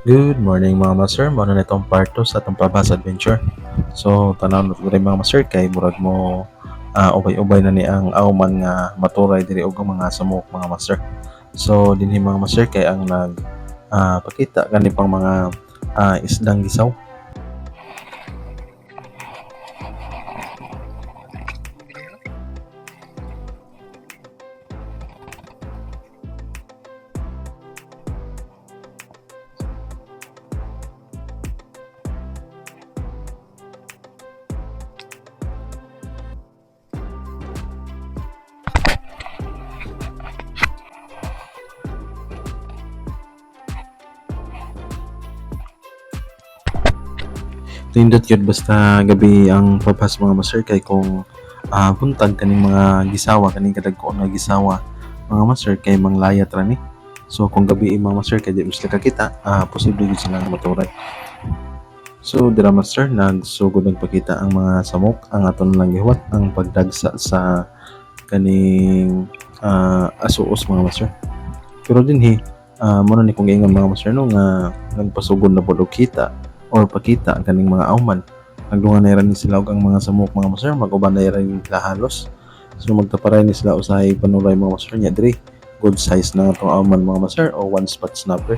Good morning mga master, mo na itong part 2 sa itong Pabas Adventure. So, tanaw na rin mga master, kay murag mo ah, ubay-ubay na ni ang auman nga maturay diri og mga samok mga master. So, dinhi mga master kay ang nag ah, pakita gani pang mga ah, isdang gisaw. Nindot yun basta gabi ang papas mga master kay kung ah, buntag kaning mga gisawa kaning kadagko nga gisawa mga master kay manglayat ra ni. So kung gabi mga master kay di sila kakita, ah, posible gyud sila maturay. So dira master nagsugod nagpakita ang mga samok ang aton lang gihuwat ang pagdagsa sa kaning ah, asuos mga master. Pero dinhi uh, mo na ni kung ingon mga master no nga nagpasugod na og kita or pakita ang kaning mga auman. Nagdungan na rin sila og ang mga samok mga master, maguban na rin nila halos. So magtaparay ni sila usahay panuray mga master niya diri. Good size na itong auman mga master o one spot snapper.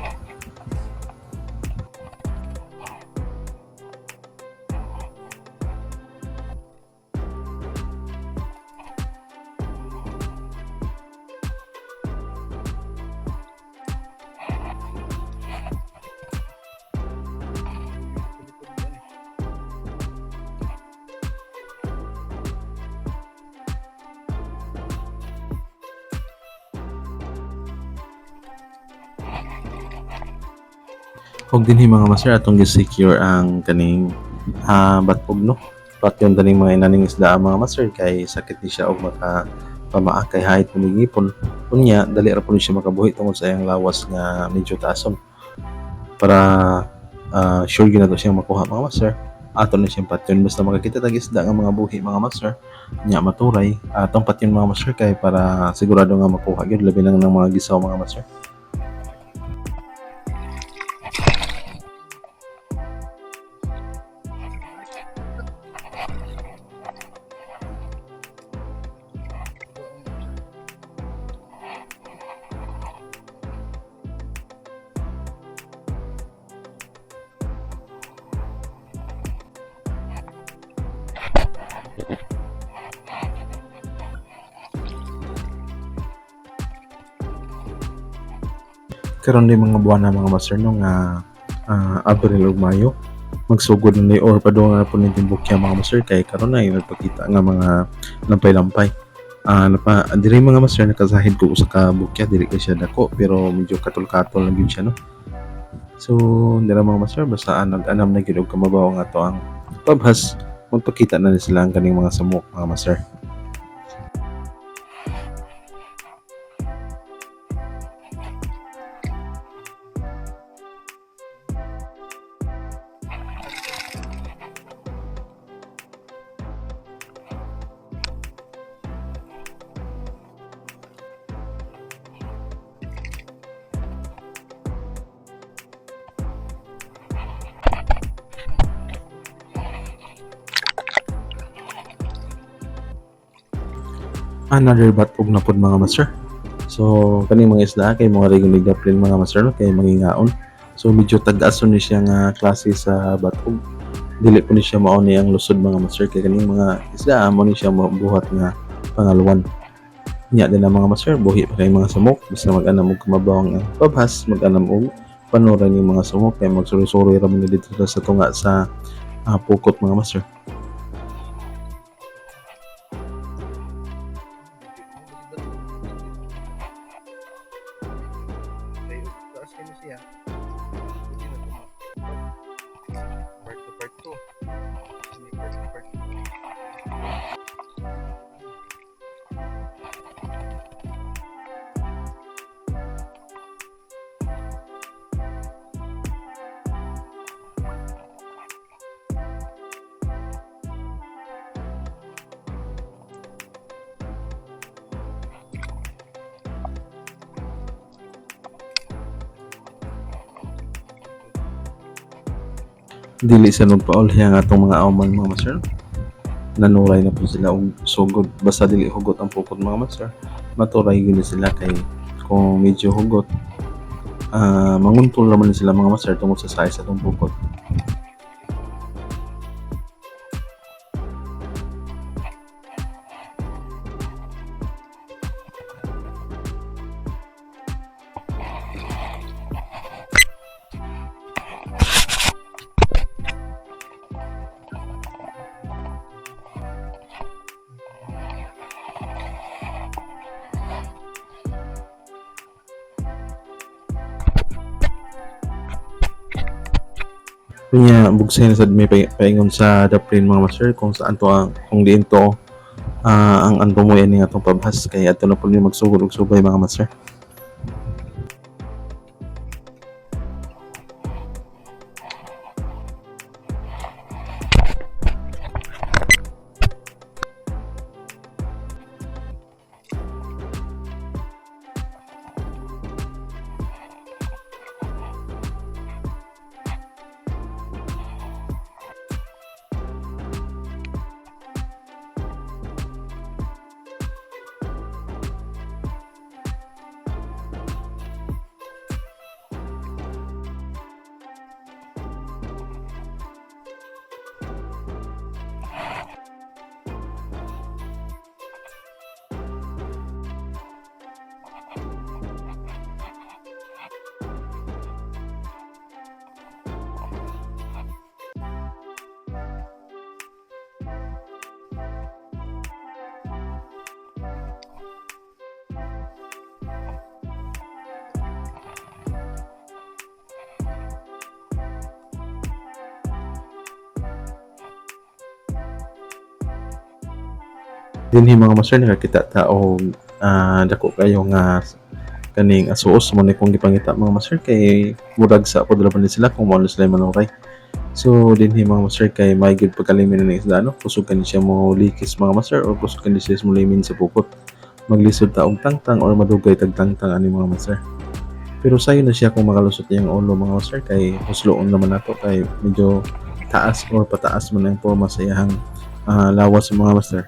Kung dinhi mga master atong gi-secure ang kaning uh, batpog no. Pat yun daning mga inaning isda ang mga master kay sakit ni siya og maka pamaa kay hait pumigipon. Unya dali ra ni siya makabuhi tungod sa iyang lawas nga medyo taason. Para ah, sure gyud na to siyang makuha mga master. Ato na siyang patyon basta makakita tag isda nga mga buhi mga master nya maturay atong patyon mga master kay para sigurado nga makuha gyud labi na ng mga gisaw mga master. Karon di mga buwan na mga master no nga ah, Abril ug Mayo magsugod ni or padung na po ni timbukya mga master kay karon na nagpakita nga mga lampay-lampay. Ah napa diri mga master nakasahid ko usa ka bukya dili ka siya dako pero medyo katol-katol lang gyud siya no? So dira mga master basta anag anam na gyud og kamabaw nga to ang pabhas magpakita na ni sila ang kaning mga samok mga master another batog na pod mga master. So kaning mga isda kay mga regular gaplin mga master no kay mangingaon. So medyo tag-aso ni siya nga klase sa batog. Dili po ni siya mao ni ang lusod mga master kay kaning mga isda amo ni siya mabuhat nga pangaluan. Nya din ang mga master buhi pa kay mga sumok basta mag-anam og kumabawang ang pabhas mag-anam og panuray ni mga sumok kay magsuroy-suroy ra man dito sa tunga sa ah, pukot mga master. Dili sa nagpaulhi ang atong mga auman mga master. Nanuray na po sila og sugod. Basta dili hugot ang pukot mga master. Maturay gini sila kay kung medyo hugot ah manguntol naman sila mga master tungod sa size atong pukot Kunya bugsay na sad may pa- paingon sa daplin mga master kung saan to ang kung diin to ah, ang anto mo yan nga atong pabhas. Kay ato na po ni magsugod og subay mga master dinhi mga master nakakita ta og ah, dako kayo nga kaning asuos mo ni kung gipangita mga master kay murag sa pod laban sila kung mo sila manuray so dinhi mga master kay may gud pagkalimin ni isda no? Kusog kan siya mo likis mga master or kusog kan siya mo limin sa pupot maglisod ta og tangtang or madugay tag tangtang ani mga master. Pero sayo na siya kung makalusot ang ulo mga master kay husloon naman nato kay medyo taas or pataas man ang forma sa iyang ah, lawas mga master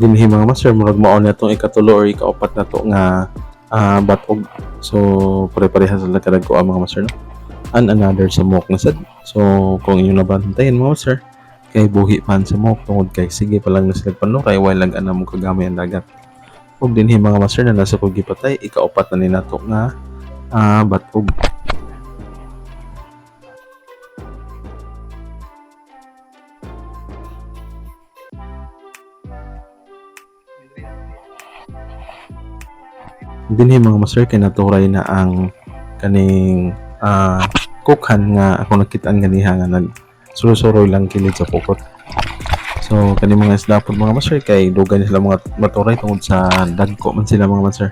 dinhi mga master murag mao na itong ikatulo or ikaapat na to nga ah, batog. So pare-parehas sila kadagko ang mga master no? And another sa mok na sad so kung inyo nabantayan mga master kay buhi pan sa mok tungod kay sige pa lang na sila pano kay wala lang ana mo kagamay ang dagat. Ug dinhi mga master na nasa kog gipatay ikaapat na ni nato nga ah, batog dinhi mga master kay naturay na ang kaning ah kukhan nga ako nakitaan ganiha nga nag surusuroy lang kilid sa pukot. So kani mga isda pod mga master kay dugay na sila mga maturay tungod sa dagko man sila mga master.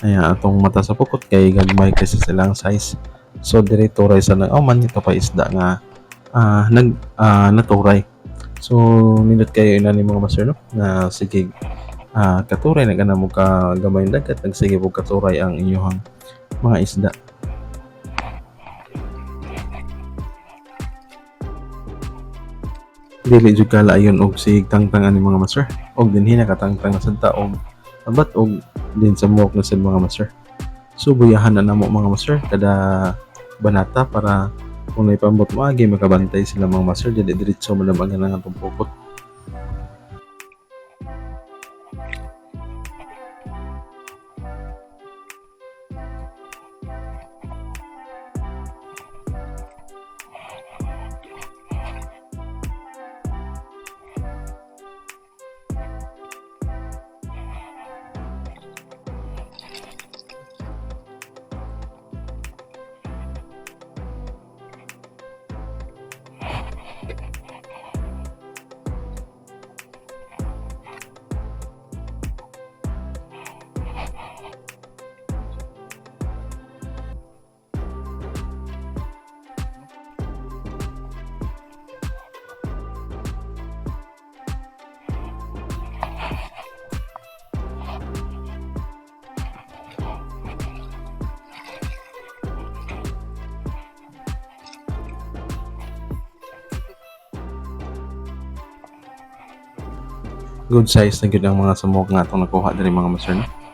Kaya atong mata sa pukot kay gagmay kasi silang size. So diri turay sa nag oh man ito pa isda nga ah nag ah, naturay. So nindot kayo ina ni mga master no na sige ah katuray na gana mo ka gamay dagat. Nagsige po katuray ang inyong mga isda. dili jud kala ayon og sig tangtang ani mga master. Og dinhi nakatangtang na sad ta og abat og din sa muok na sad mga master. So buyahan na namo mga master kada banata para kung naipambot mo agi makabantay sila mga master. Dili diretso man ang nga atong good size na gyud ang mga samok nga atong nakuha diri mga master no?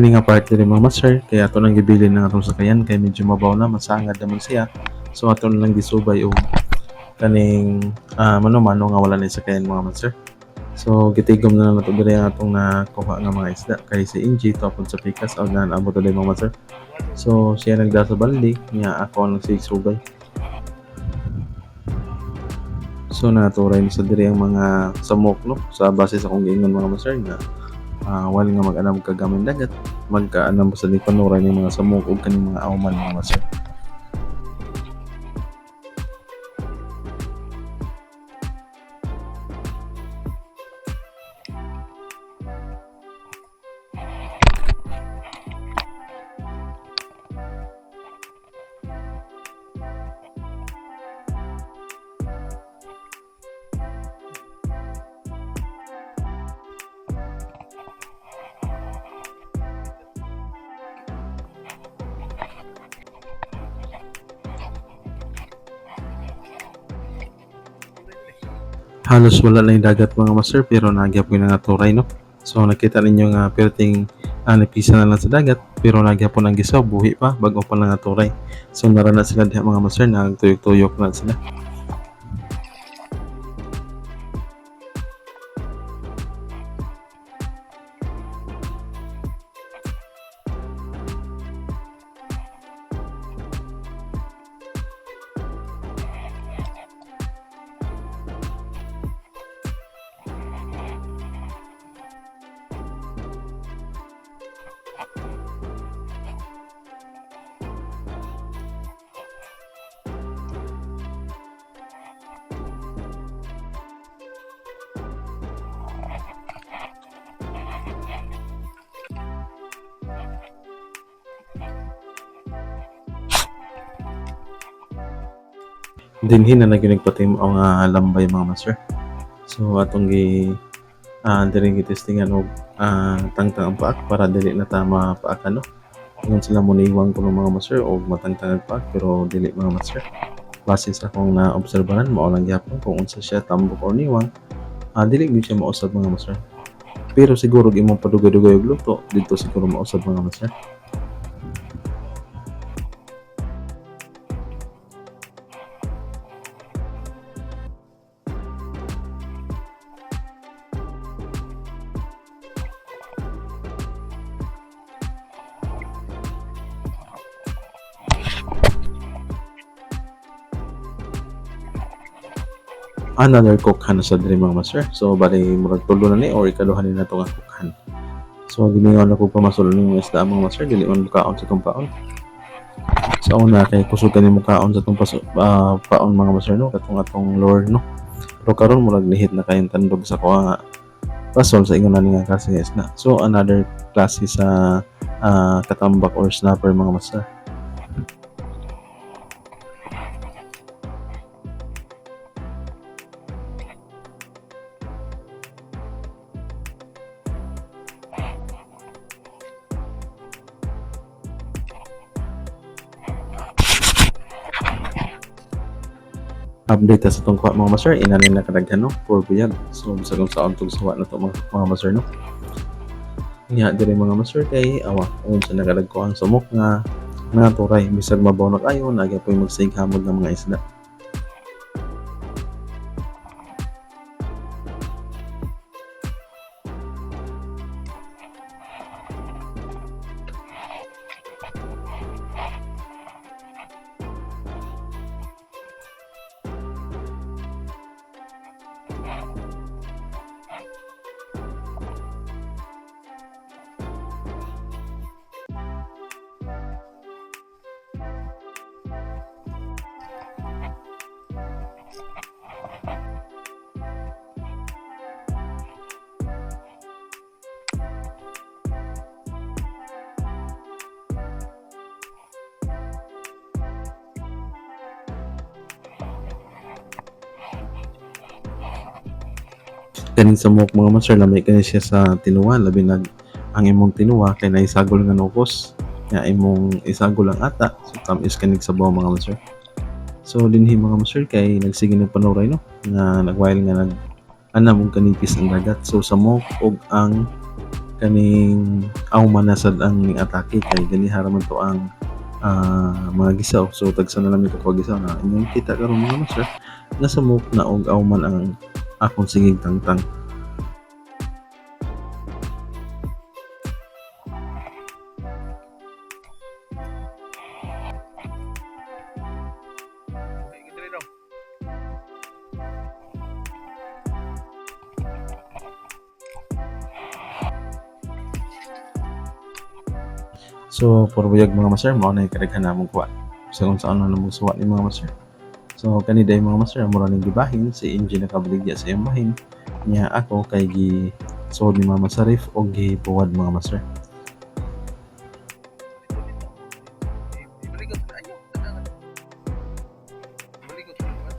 Kani nga part diri mga master kaya ato nang gibilin ng atong sakayan. Kay medyo mabaw na masangad naman siya. So ato lang gisubay og kaning ah, mano-mano nga wala na sakayan mga master so gitigom na nato diri ang atong nakuha nga mga isda kay si Inji. Tapon sa pikas og na naabot na mga master so siya nagda sa balde niya ako ang nagsigsugay So naturay sa diri ang mga samok no? Sa base sa kong giingon mga master nga ah wala nga mag-anam kagamin dagat magkaanam sa di panuray ng mga samok ug kaning mga awman mga master. Halos wala na yung dagat mga master pero nagyap ko na nga turay no. So nakita ninyo nga perting ah, napisa na lang sa dagat pero nagyapon ang gisaw buhi pa bago pa lang nga turay. So narana sila diha mga master nagtuyok-tuyok na sila. Dinhin na naginagpatim ang uh, lambay mga master. So atong gi uh, diri gitestingan og ah, tangtang ang paak para dili na ta mapaak ano. Kung sila mo niwang kuno mga master og matangtang ang paak pero dili mga master. Base sa akong na obserbahan mao lang gyapon kung unsa siya tambok or niwang ah, dili gyud siya mausab mga master. Pero siguro imong padugay-dugay og luto dito siguro mausab mga master. Another cookhan na sa diri mga master. So bali murag tulo na ni or ikaduha ni nato nga cookhan. So gimingon ako pamasol ning mga isda mga master dili man mukaon sa tong paon. Sa una kay kusog kani mukaon sa tong paso, ah, paon mga master no katong atong lure no. Pero karon murag lihit na kayong tandog sa kuha nga pasol sa ingon na nga klase nga isda. So another klase sa ah, katambak or snapper mga master. Update sa itong kuha mga master ina nila kadaghan no? For buyag so bisa kung saan tong suwa na to mga, master no? Niya dire mga master kay awa un sa ang sumok nga nga turay. Bisag mabaw na kayo nagya po yung magsig hamog ng mga isda kaning samok mga master lamay kani siya sa tinuwa. Labi nag ang imong tinuwa kay naisagol nga nukos. Nga imong isagol ang ata. So tamis kanig sa mga master. So dinhi mga master kay nagsige ng panuray no? Nga nagwail nga nag ana mong kanipis ang dagat. So samok og ang kaning aw manasad ang atake. Kay gani haraman to ang ah, mga gisaw. So tagsa na lang ko gisaw na. Inyong kita karon mga master nga samok na og aw man ang akong sigig tangtang daw. So, for buyag mga master, mao na yung kadaghan namong kuha. Sa kung saan na namong suwa ni mga master. So, kaniday mga master, mura ning gibahin, si Inji nakabaligya sa iyang bahin. Niya ako kay gi suod ni Mama Sarif o gi puwad mga master. Na na.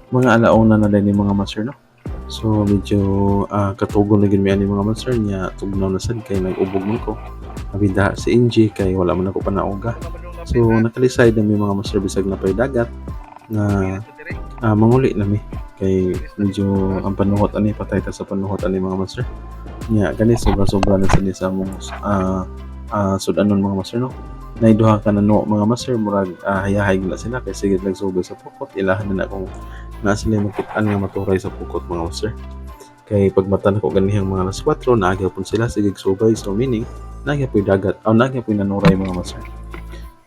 Mga alauna na din ni mga master, no? So, medyo ah, katugon na gid ani mga master niya tugnaw na sad kay nag-ubog man ko. Abida si Inji kay wala man ako panauga. So, nakalisay na mi mga master bisag na pay dagat nga ah, manguli na mi. Kay medyo ang panuhot ani patay ta sa panuhot ani mga master. Nya gani sobra sobra na sini sa among ah ah, sudanon mga master no? Nay duha ka na no mga master murag ah, hayahay gila sila kay sige lang sobe sa pukot. Ilahan na na kung na sila makitaan nga maturay sa pukot mga master. Kay pagmatan ko ganihang mga alas 4 naagya pun sila sige subay so meaning naagya po'y dagat aw naagya po'y nanuray mga master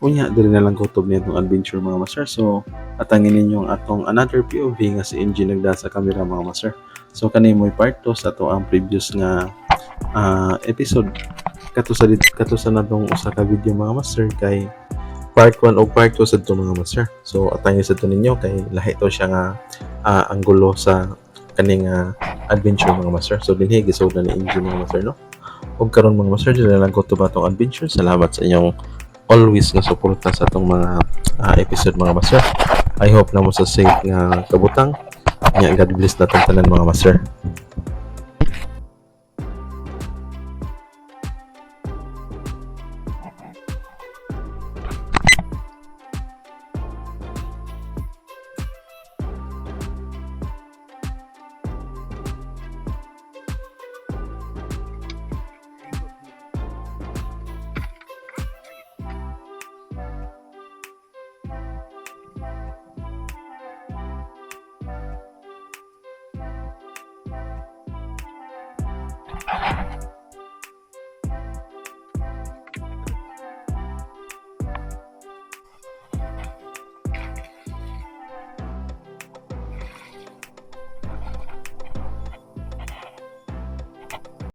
Unya, diri na lang kutob niya itong adventure mga master. So, atangin ninyo ang atong another POV nga si NG nagda sa camera mga master. So, kanay mo'y part 2 sa to ang previous nga ah, episode. Kato sa, kato sa usa ka video mga master kay part 1 o part 2 sa to mga master. So, atangin sa to ninyo kay lahi to siya nga ah, anggulo sa kaning ah, adventure mga master. So, dinhi gisod na ni NG mga master no. Ug karon mga master, dili na lang kutob atong adventure. Salamat sa inyong always nga suporta sa atong mga ah, episode mga master. I hope na mo sa safe nga kabutang. Nya God bless natong tanan mga master.